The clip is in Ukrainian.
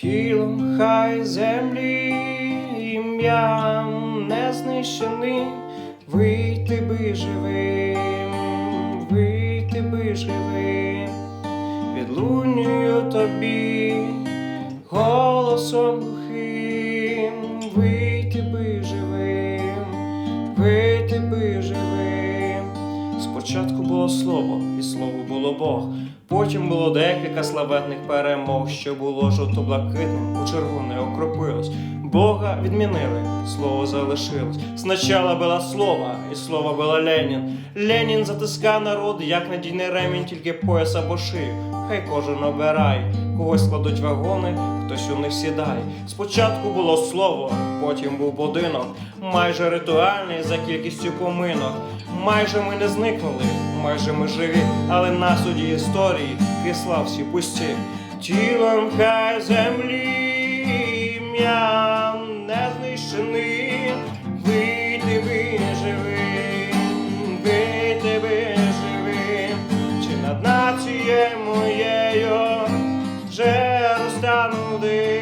Тілом хай землі ім'ям не знищений, вийти би живим, вийти би живим, відлунюю тобі голосом глухим, вийти би живим, вийти би живим. Спочатку було слово, і слово було Бог. Потім було декілька славетних перемог, що було жовто-блакитним, у червоне окропилось. Бога відмінили, слово залишилось. Спочатку було слово, і слово було Ленін. Ленін затискав народ, як надійний ремінь, тільки пояс або шию. Хай кожен обирає, когось кладуть вагони, хтось у них сідає. Спочатку було слово, потім був будинок, майже ритуальний за кількістю поминок. Майже ми не зникнули, майже ми живі, але на суді історії крісла всі пусті. Тілом хай землі нацією моєю вже розтанув дим.